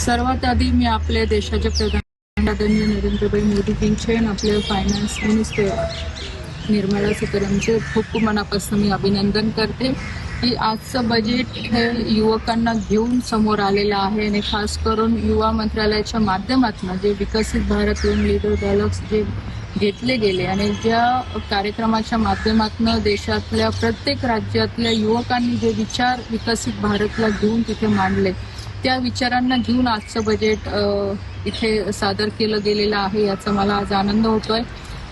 सर्वात आधी मी आपल्या देशाच्या प्रधान आदरणीय नरेंद्रभाई मोदीजींचे आणि आपले फायनान्स मिनिस्टर निर्मला सीतारामचे खूप खूप मनापासून मी अभिनंदन करते. की आजचं बजेट हे युवकांना घेऊन समोर आलेलं आहे आणि खास करून युवा मंत्रालयाच्या माध्यमातून जे विकसित भारत यंग लीडर डायलॉग्स जे घेतले गेले आणि ज्या कार्यक्रमाच्या माध्यमातून देशातल्या प्रत्येक राज्यातल्या युवकांनी जे विचार विकसित भारतला घेऊन तिथे मांडले त्या विचारांना घेऊन आजचं बजेट इथे सादर केलं गेलेलं आहे याचा मला आज आनंद होतोय.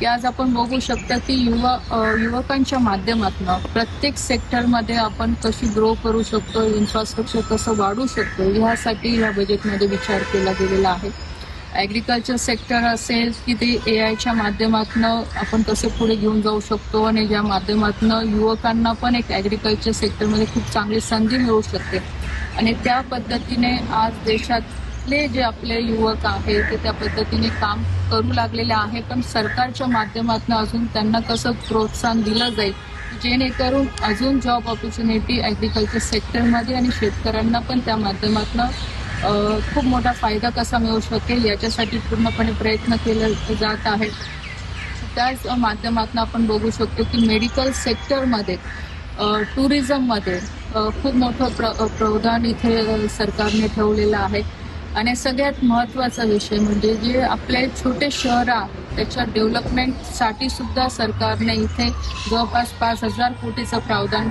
की आज आपण बघू शकता की युवा युवकांच्या माध्यमातून प्रत्येक सेक्टरमध्ये आपण कशी ग्रो करू शकतो इन्फ्रास्ट्रक्चर कसं वाढू शकतो ह्यासाठी या बजेटमध्ये विचार केला गेलेला आहे. ॲग्रिकल्चर सेक्टर असेल की ते ए आयच्या माध्यमातून आपण कसे पुढे घेऊन जाऊ शकतो आणि ज्या माध्यमातून युवकांना पण एक ॲग्रिकल्चर सेक्टरमध्ये खूप चांगली संधी मिळू शकते. आणि त्या पद्धतीने आज देशातले जे आपले युवक आहेत ते त्या पद्धतीने काम करू लागलेले आहे. पण सरकारच्या माध्यमातून अजून त्यांना कसं प्रोत्साहन दिलं जाईल जेणेकरून अजून जॉब ऑपॉर्च्युनिटी ॲग्रिकल्चर सेक्टरमध्ये आणि शेतकऱ्यांना पण त्या माध्यमातून खूप मोठा फायदा कसा मिळू शकेल याच्यासाठी पूर्णपणे प्रयत्न केले जात आहेत. त्याच माध्यमातून आपण बघू शकतो की मेडिकल सेक्टरमध्ये टुरिझममध्ये खूप मोठं प्र प्रावधान इथे सरकारने ठेवलेलं आहे. आणि सगळ्यात महत्त्वाचा विषय म्हणजे जे आपले छोटे शहर आहे त्याच्या डेव्हलपमेंटसाठी सुद्धा सरकारने इथे जवळपास पाच हजार कोटीचं प्रावधान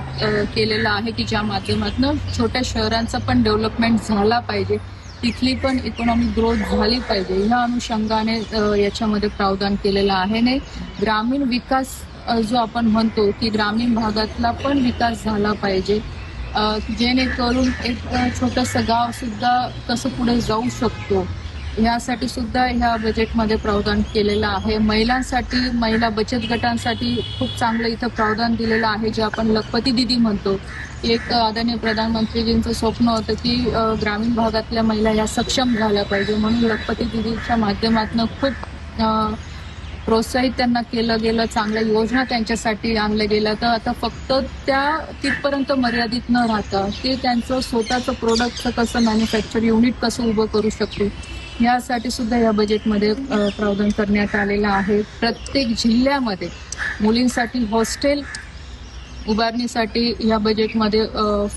केलेलं आहे की ज्या माध्यमातून छोट्या शहरांचं पण डेव्हलपमेंट झाला पाहिजे. तिथली पण इकॉनॉमिक ग्रोथ झाली पाहिजे. ह्या अनुषंगाने याच्यामध्ये प्रावधान केलेलं आहे. आणि ग्रामीण विकास जो आपण म्हणतो की ग्रामीण भागातला पण विकास झाला पाहिजे. जेणेकरून एक छोटंसं गाव सुद्धा कसं पुढे जाऊ शकतो. यासाठी सुद्धा ह्या बजेटमध्ये प्रावधान केलेलं आहे. महिलांसाठी महिला बचत गटांसाठी खूप चांगलं इथं प्रावधान दिलेलं आहे जे आपण लखपती दिदी म्हणतो. एक आदरणीय प्रधानमंत्रीजींचं स्वप्न होतं की ग्रामीण भागातल्या महिला ह्या सक्षम झाल्या पाहिजे. म्हणून लखपती दिदीच्या माध्यमातून खूप प्रोत्साहित त्यांना केलं गेलं चांगल्या योजना त्यांच्यासाठी आणल्या गेल्या. तर आता फक्त त्या तिथपर्यंत मर्यादित न राहता ते त्यांचं स्वतःचं प्रोडक्टचं कसं मॅन्युफॅक्चर युनिट कसं उभं करू शकतो यासाठी सुद्धा या बजेटमध्ये प्रावधान करण्यात आलेलं आहे. प्रत्येक जिल्ह्यामध्ये मुलींसाठी हॉस्टेल उभारणीसाठी या बजेटमध्ये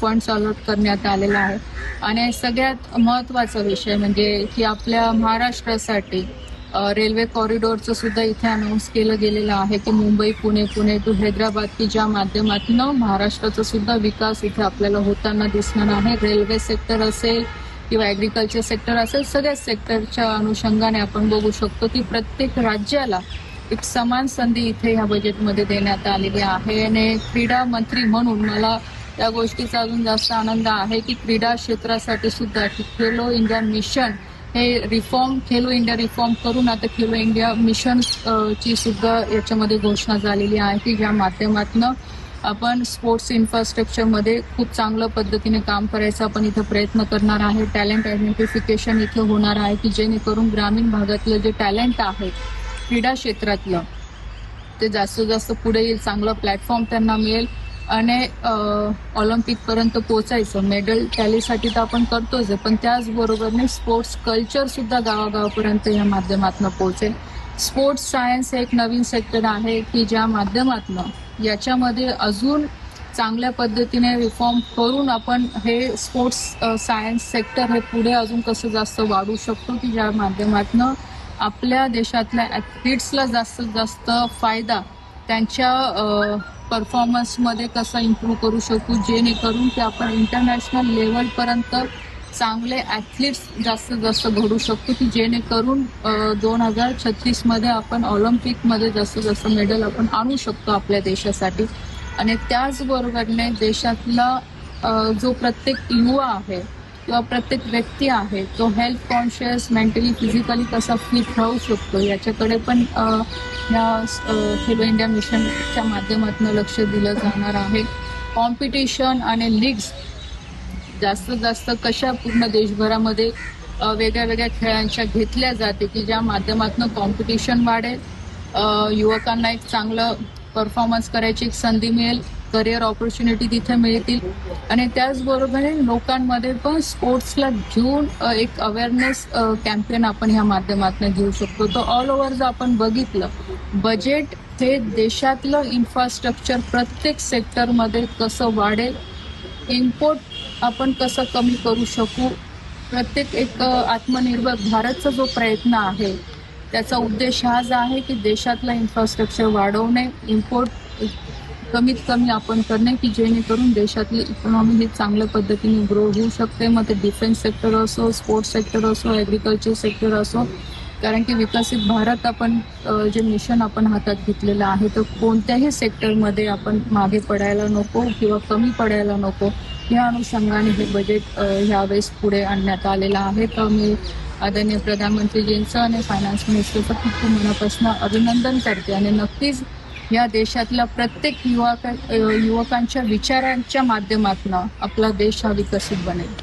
फंड्स अलॉट करण्यात आलेला आहे. आणि सगळ्यात महत्त्वाचा विषय म्हणजे की आपल्या महाराष्ट्रासाठी रेल्वे कॉरिडॉरचं सुद्धा इथे अनाऊन्स केलं गेलेलं आहे की मुंबई पुणे पुणे टू हैदराबाद की ज्या माध्यमातून महाराष्ट्राचा सुद्धा विकास इथे आपल्याला होताना दिसणार आहे. रेल्वे सेक्टर असेल किंवा ॲग्रिकल्चर सेक्टर असेल सगळ्याच सेक्टरच्या अनुषंगाने आपण बघू शकतो की प्रत्येक राज्याला एक समान संधी इथे ह्या बजेटमध्ये देण्यात आलेली आहे. आणि क्रीडा मंत्री म्हणून मला त्या गोष्टीचा अजून जास्त आनंद आहे की क्रीडा क्षेत्रासाठी सुद्धा खेलो इंडिया मिशन हे रिफॉर्म खेलो इंडिया रिफॉर्म करून आता खेलो इंडिया मिशन ची सुद्धा याच्यामध्ये घोषणा झालेली आहे की ज्या माध्यमातून आपण स्पोर्ट्स इन्फ्रास्ट्रक्चरमध्ये खूप चांगल्या पद्धतीने काम करायचा आपण इथं प्रयत्न करणार आहे. टॅलेंट आयडेंटिफिकेशन इथे होणार आहे की जेणेकरून ग्रामीण भागातलं जे टॅलेंट आहे क्रीडा क्षेत्रातलं ते जास्तीत जास्त पुढे येईल चांगलं प्लॅटफॉर्म त्यांना मिळेल. आणि ऑलिम्पिक पर्यंत मेडल टॅलीसाठी तर आपण करतोच आहे पण त्याचबरोबरने स्पोर्ट्स कल्चर सुद्धा गावागावापर्यंत या माध्यमातून पोहोचेल. स्पोर्ट्स सायन्स हे एक नवीन सेक्टर आहे की ज्या माध्यमातून याच्यामध्ये अजून चांगल्या पद्धतीने रिफॉर्म करून आपण हे स्पोर्ट्स सायन्स सेक्टर हे पुढे अजून कसं जास्त वाढू शकतो की ज्या माध्यमातून आपल्या देशातल्या ॲथलीट्सला जास्तीत जास्त फायदा त्यांच्या परफॉर्मन्समध्ये कसा इम्प्रूव्ह करू शकू जेणेकरून की आपण इंटरनॅशनल लेवलपर्यंत चांगले ॲथलीट्स जास्तीत जास्त घडू शकतो की जेणेकरून दोन हजार छत्तीसमध्ये आपण ऑलिम्पिकमध्ये जास्तीत जास्त मेडल आपण आणू शकतो आपल्या देशासाठी. आणि त्याचबरोबरने देशातला जो प्रत्येक युवा आहे किंवा प्रत्येक व्यक्ती आहे तो हेल्थ कॉन्शियस मेंटली फिजिकली कसा फिट राहू शकतो याच्याकडे पण या खेलो इंडिया मिशनच्या माध्यमातून लक्ष दिलं जाणार आहे. कॉम्पिटिशन आणि लीग्स जास्तीत जास्त कशा पूर्ण देशभरामध्ये वेगळ्या वेगळ्या खेळांच्या घेतल्या जाते की ज्या माध्यमातून कॉम्पिटिशन वाढेल युवकांना एक चांगलं परफॉर्मन्स करायची एक संधी मिळेल करिअर ऑपॉर्च्युनिटी तिथे मिळतील. आणि त्याचबरोबर लोकांमध्ये पण स्पोर्ट्सला घेऊन एक अवेअरनेस कॅम्पेन आपण ह्या माध्यमातून घेऊ शकतो. तर ऑल ओव्हर जर आपण बघितलं बजेट हे देशातलं इन्फ्रास्ट्रक्चर प्रत्येक सेक्टरमध्ये कसं वाढेल इम्पोर्ट आपण कसं कमी करू शकू प्रत्येक एक आत्मनिर्भर भारतचा जो प्रयत्न आहे त्याचा उद्देश हाच आहे की देशातलं इन्फ्रास्ट्रक्चर वाढवणे इम्पोर्ट कमीत कमी आपण करणे की जेणेकरून देशातली इकॉनॉमी ही चांगल्या पद्धतीने ग्रो होऊ शकते. मग ते डिफेन्स सेक्टर असो स्पोर्ट्स सेक्टर असो ॲग्रिकल्चर सेक्टर असो कारण की विकसित भारत आपण जे मिशन आपण हातात घेतलेलं आहे तर कोणत्याही सेक्टरमध्ये आपण मागे पडायला नको किंवा कमी पडायला नको. या अनुषंगाने हे बजेट अ, ह्यावेळेस पुढे आणण्यात आलेलं आहे. तर मी आदरणीय प्रधानमंत्रीजींचं आणि फायनान्स मिनिस्टरचं खूप खूप मनापासून अभिनंदन करते. आणि नक्कीच या देशातल्या प्रत्येक युवका युवकांच्या विचारांच्या माध्यमातून आपला देश हा विकसित बनेल.